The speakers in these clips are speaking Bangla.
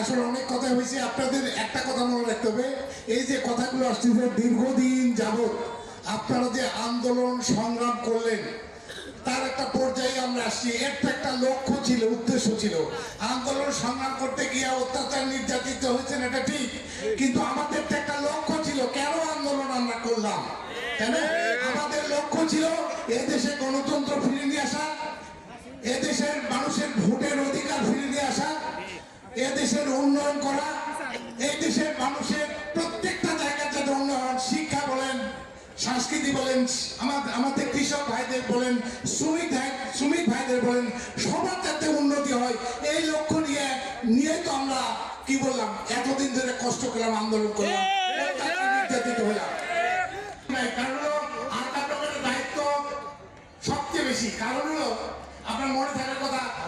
আসলে অনেক কথা হয়েছে, আপনাদের একটা কথা মনে রাখতে হবে। এই যে কথাগুলো আসছে যে দীর্ঘদিন যাবৎ আপনারা যে আন্দোলন সংগ্রাম করলেন, তার একটা পর্যায়ে আমরা আসছি। তো একটা লক্ষ্য ছিল, উদ্দেশ্য ছিল। আন্দোলন সংগ্রাম করতে গিয়ে অত্যাচার নির্যাতিত হয়েছেন, এটা ঠিক। কিন্তু আমাদের তো একটা লক্ষ্য ছিল, কেন আন্দোলন আমরা করলাম? তাই আমাদের লক্ষ্য ছিল এদেশে গণতন্ত্র ফিরিয়ে নিয়ে আসা, এদেশের মানুষের ভোটের অধিকার ফিরিয়ে এদেশের উন্নয়ন করা এই দেশের মানুষের প্রত্যেকটা জায়গায় যাতে উন্নয়ন, শিক্ষা বলেন, সংস্কৃতি বলেন আমাদের আমাদের কৃষক ভাইদের বলেন, শ্রমিক ভাই, শ্রমিক ভাইদের বলেন, সবার যাতে উন্নতি হয়, এই লক্ষ্য নিয়ে নিয়ে তো আমরা কি বললাম, এতদিন ধরে কষ্ট করলাম আন্দোলন করলাম নির্যাতিত হলাম। কারণ আলকাটকের দায়িত্ব সবচেয়ে বেশি। কারণ হলো, আপনার মনে থাকার কথা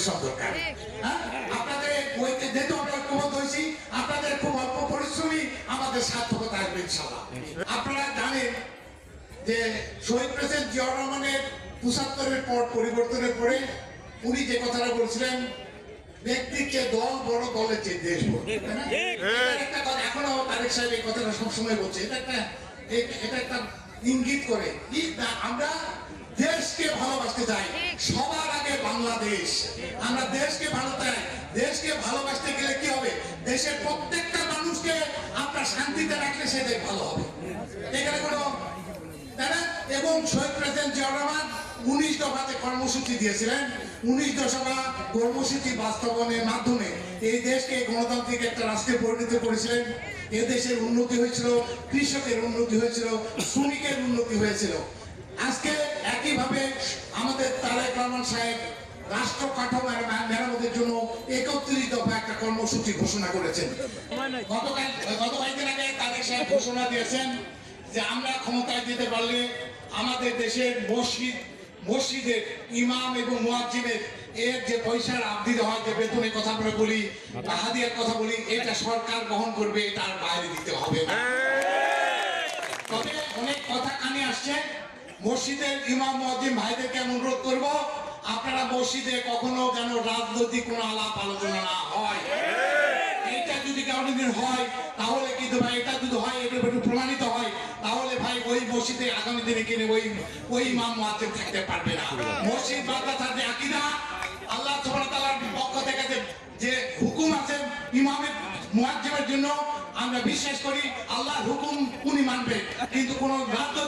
পরিশ্রম দরকার। হ্যাঁ? আপনাদের ওইতে যেহেতু আমরা ঐক্যবদ্ধ হয়েছি আপনাদের খুব অল্প পরিশ্রমই আমাদের সার্থকতা আসবে ইনশাল্লাহ আপনারা জানেন যে শহীদ প্রেসিডেন্ট জিয়াউর রহমানের পঁচাত্তরের পর পরিবর্তনের পরে উনি যে কথাটা বলছিলেন ব্যক্তির চেয়ে দল বড়। দলের চেয়ে দেশ? একটা কথা। এখনও তারেক সাহেব এই কথাটা সবসময় বলছে। এটা একটা এটা একটা ইঙ্গিত করে। আমরা দেশকে ভালোবাসতে চাই। সবার আগে বাংলাদেশ। আমরা দেশকে ভালো চাই। দেশকে ভালোবাসতে গেলে কি হবে? দেশের প্রত্যেকটা মানুষকে আপনার শান্তিতে রাখলে সে দেশ ভালো হবে। এখানে কোনো এবং শহীদ প্রেসিডেন্ট জিয়াউর রহমান উনিশ দফাতে কর্মসূচি দিয়েছিলেন। উনিশ দশকা কর্মসূচি বাস্তবায়নের মাধ্যমে এই দেশকে গণতান্ত্রিক একটা রাষ্ট্রে পরিণত করেছিলেন। এ দেশের উন্নতি হয়েছিল, কৃষকের উন্নতি হয়েছিল, শ্রমিকের উন্নতি হয়েছিল। আজকে একইভাবে আমাদের তারেক রহমান সাহেব রাষ্ট্র মেরামতের জন্য একত্রিশ দফা একটা কর্মসূচি ঘোষণা করেছেন। সাহেব ঘোষণা দিয়েছেন যে আমরা ক্ষমতায় যেতে পারলে আমাদের দেশের মসজিদ, মসজিদের ইমাম এবং মুয়াজ্জিমের এর যে পয়সার আবৃত হয়, যে বেতনের কথা আমরা বলি বা হাদিয়ার কথা বলি, এটা সরকার বহন করবে, এটা আর বাইরে দিতে হবে তবে অনেক কথা কানে আসছে, মসজিদের ইমাম মুয়াজ্জিম ভাইদেরকে আমি অনুরোধ করব, আপনারা মসজিদে কখনো যেন রাজনৈতিক কোনো আলাপ আলোচনা না হয়। এইটা যদি কারণে দিন হয়, তাহলে কিন্তু ভাই, এটা যদি হয় এটা একটু প্রমাণিত হয়, তাহলে ভাই, ওই মসজিদে আগামী দিনে কিনে ওই ওই ইমাম মুয়াজ্জিম থাকতে পারবে না। মসজিদ মাদ্রাসার যে আকীদা আল্লাহ তালার পক্ষ থেকে যে হুকুম আছে ইমামের মুয়াজ্জিমের জন্য, আমরা বিশ্বাস করি আল্লাহর হুকুম উনি মানবে। কিন্তু কোনো রাজনৈতিক